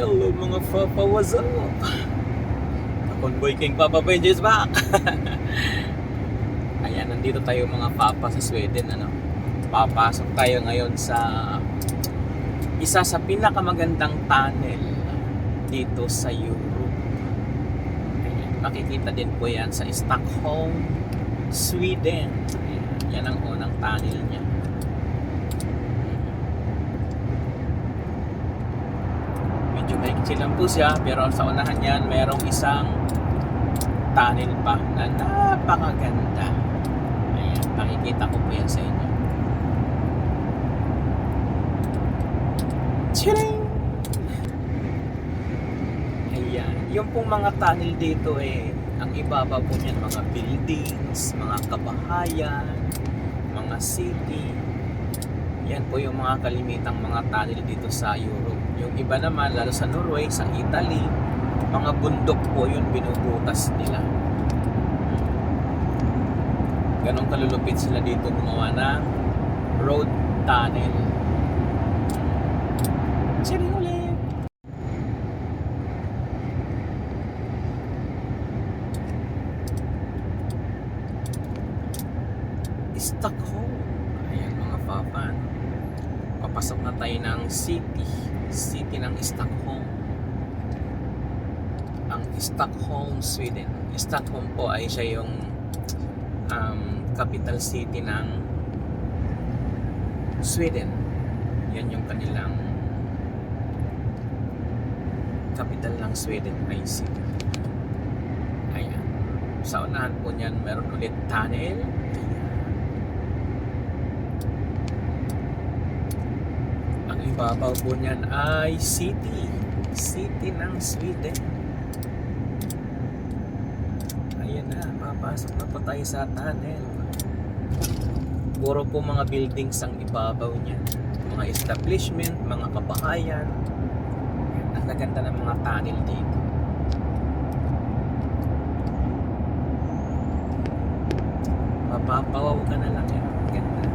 Hello mga Papa, what's up? Convoy King Papa Benji is back! Ayan, nandito tayo mga Papa sa Sweden, ano? Papasok tayo ngayon sa isa sa pinakamagandang tunnel dito sa Europe. Ayan, makikita din po yan sa Stockholm, Sweden. Ayan, yan ang unang tunnel niya. Medyo maiksi lang po siya pero sa unahan yan merong isang tunnel pa na napakaganda ayan pakikita ko po yan sa inyo Chiring! ayan yung pong mga tunnel dito eh ang ibaba po niyan mga buildings mga kabahayan mga city yan po yung mga kalimitang mga tunnel dito sa Europe. Yung iba naman, lalo sa Norway, sa Italy, mga bundok po yun binubutas nila. Ganon kalulupit sila dito gumawa ng road tunnel. Sige ulit! Stockholm. Ayan mga papa. Papasok na tayo ng city. City ng Stockholm. Ang Stockholm, Sweden. Stockholm po ay siya yung um, capital city ng Sweden. Yan yung kanilang capital ng Sweden ay city. Ayan. Sa unahan po niyan, meron ulit tunnel. Ayan. Ang ibabaw po niyan ay city. City ng Sweden. Ayan na, papasok na po tayo sa tunnel. Puro po mga buildings ang ibabaw niya. Mga establishment, mga kabahayan. Ang naganda ng mga tunnel dito. Mapapawaw ka na lang yan. Ang Ganda.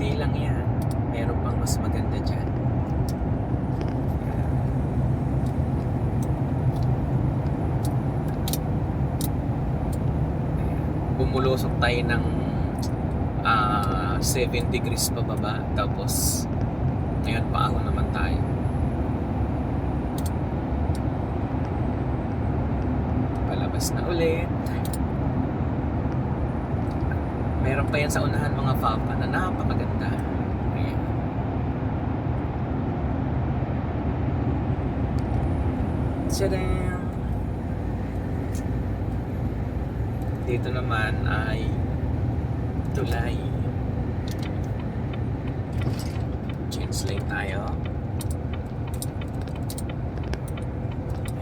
Hindi lang yan. Meron pang mas maganda dyan. Bumulusok tayo ng ah 7 degrees pababa. Tapos, ngayon paahon naman tayo. Palabas na ulit. Meron pa yan sa unahan mga papa na napakaganda. Ayan. Dito naman ay tulay. Change lane tayo.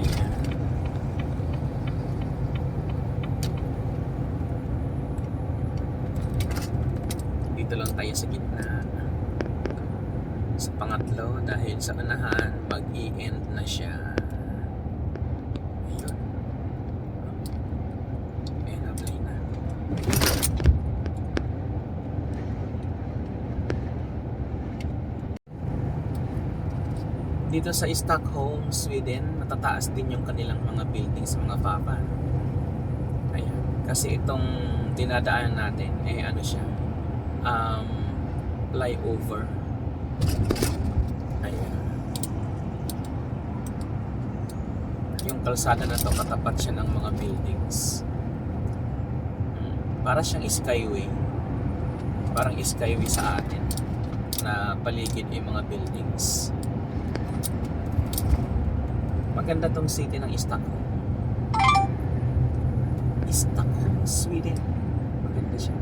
Ayan. dito lang tayo sa gitna. Sa pangatlo dahil sa unahan mag-i-end na siya. Ayun. End of dito sa Stockholm, Sweden matataas din yung kanilang mga buildings mga papa ayan. Kasi itong dinadaan natin eh ano siya? Um, flyover. Ayan. Yung kalsada na to, katapat siya ng mga buildings. Hmm. Para siyang skyway. Parang skyway sa atin na paligid yung mga buildings. Maganda tong city ng Stockholm. Stockholm, Sweden. Maganda siya.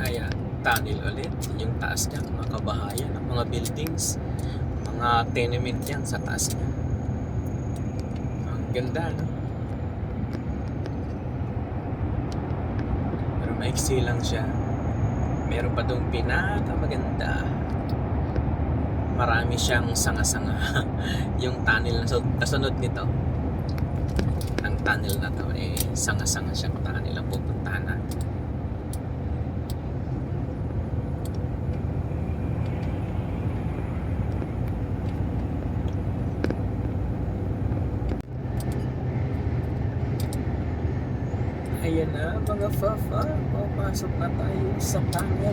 Kaya tunnel ulit, yung taas niya, mga kabahayan, ang mga buildings, mga tenement yan sa taas niya. Ang ganda, no? Pero maiksi lang siya. Meron pa doon pinakamaganda. Marami siyang sanga-sanga. yung tunnel na kasunod nito. Ang tunnel na to, eh, sanga-sanga siyang tunnel ang pupunta Ayan na mga fafa, papasok na tayo sa tunnel.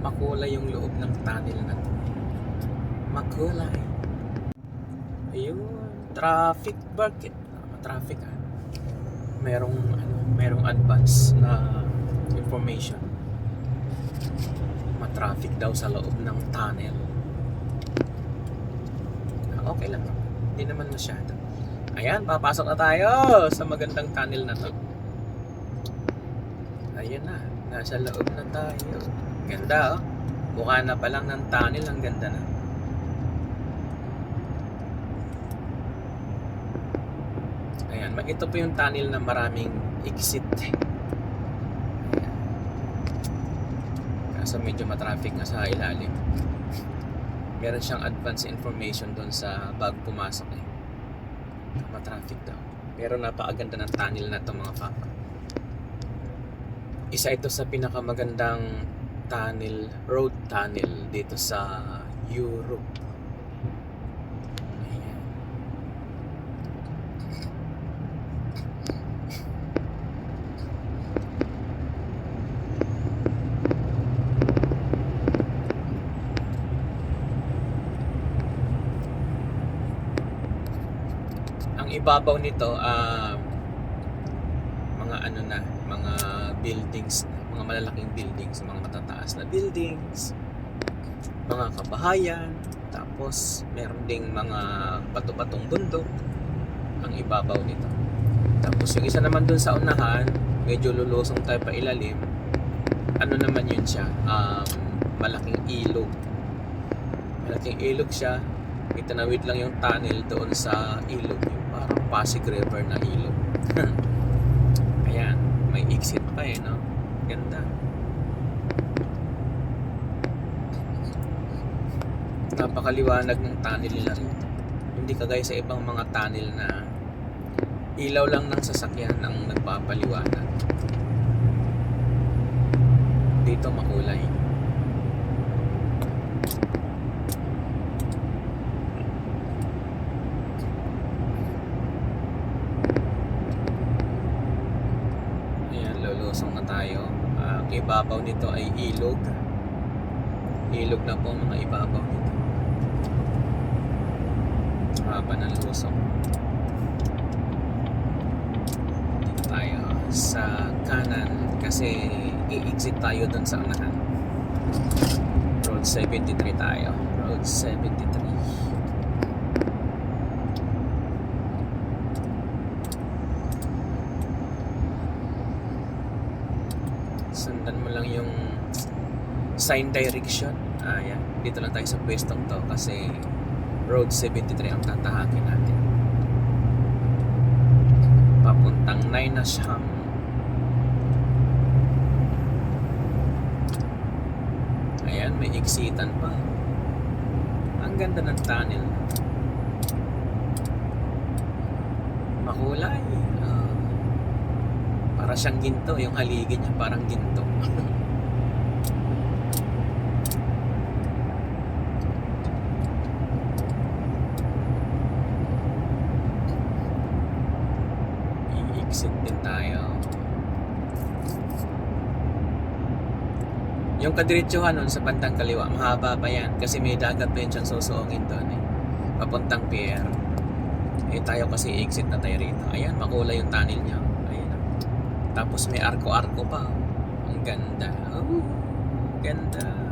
Makulay yung loob ng tunnel na to. Makulay. Ayun, traffic market. Ah, traffic ah. Merong ano, merong advance na information. Ma-traffic daw sa loob ng tunnel. Ah, Okay lang. Hindi naman masyado. Ayan, papasok na tayo sa magandang tunnel na to. Ayan na, nasa loob na tayo. Ganda oh. Mukha na pa lang ng tunnel, ang ganda na. Ayan, ito po yung tunnel na maraming exit. Kaso medyo matraffic nga sa ilalim. Meron siyang advance information doon sa bago pumasok eh. Matraffic daw. Pero napakaganda ng tunnel na to mga papa. Isa ito sa pinakamagandang tunnel, road tunnel dito sa Europe. Ayan. Ang ibabaw nito, ah, mga ano na, mga buildings, mga malalaking buildings, mga matataas na buildings, mga kabahayan, tapos meron ding mga bato-batong bundok ang ibabaw nito. Tapos yung isa naman dun sa unahan, medyo lulusong tayo pa ilalim, ano naman yun siya, um, malaking ilog. Malaking ilog siya, itanawid lang yung tunnel doon sa ilog, yung Pasig River na ilog. Ayan, may exit pa eh, no? Ganda. Napakaliwanag ng tunnel nila rito. Hindi kagaya sa ibang mga tunnel na ilaw lang ng sasakyan ang nagpapaliwanag. Dito makulay. Ayan, lulusong na tayo. Ah, Ang ibabaw nito ay ilog. Ilog na po mga ibabaw nito. Haba ng lusong. Dito tayo sa kanan kasi i-exit tayo dun sa unahan. Road 73 tayo. Road 73. Sundan mo lang yung sign direction. Ah. Dito lang tayo sa pwestong to kasi Road 73 ang tatahakin natin. Papuntang Nainasham. Ayan, may exitan pa. Ang ganda ng tunnel. Makulay. Ah. Para siyang ginto, yung haligi niya parang ginto. I-exit din tayo. Yung kadiretsuhan nun sa bandang kaliwa, mahaba pa yan kasi may dagat pa yun siyang susuungin doon eh. Papuntang pier. Eh tayo kasi exit na tayo rito. Ayan, makulay yung tunnel niya. Tapos may arko-arko pa. Ang ganda. Oh, ganda.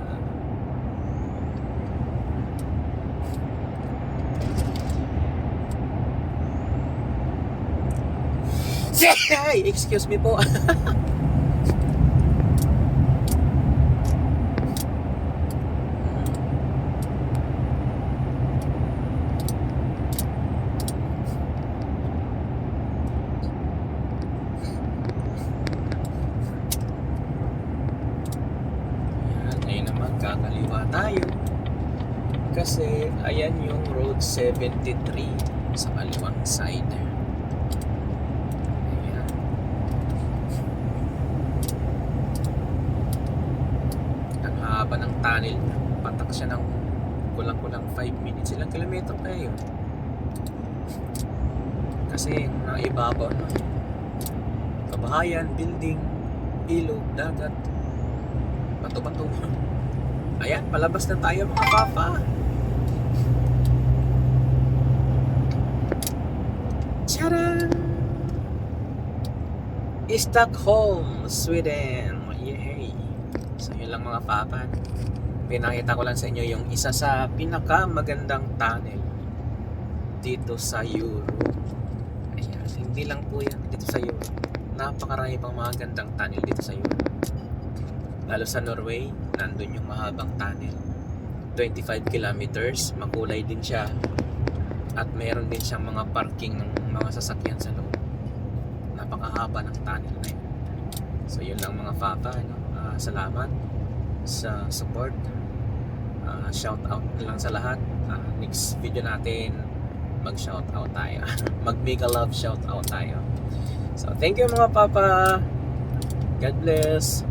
Excuse me po. Yan, ngayon naman kakaliwa tayo. Ayan yung road 73 sa kaliwang side. Ayan. haba ng tunnel. Patak siya ng kulang-kulang 5 minutes. Ilang kilometro kaya yun? Kasi mga ibabaw na. Kabahayan, building, ilog, dagat, bato-bato. Ayan, palabas na tayo mga papa. Tcharam! Stockholm, Sweden. Yay! So yun lang mga papa. Pinakita ko lang sa inyo yung isa sa pinakamagandang tunnel dito sa Europe. Ayan, hindi lang po yan dito sa Europe. Napakarami pang mga gandang tunnel dito sa Europe. Lalo sa Norway, nandun yung mahabang tunnel. 25 kilometers, makulay din siya. At meron din siyang mga parking ng mga sasakyan sa loob. Napakahaba ng tunnel na yun. So yun lang mga papa, no? Ah, salamat sa support. Ah, shout out lang sa lahat. Ah, next video natin, mag shout out tayo. mag make a love shout out tayo. So thank you mga papa. God bless.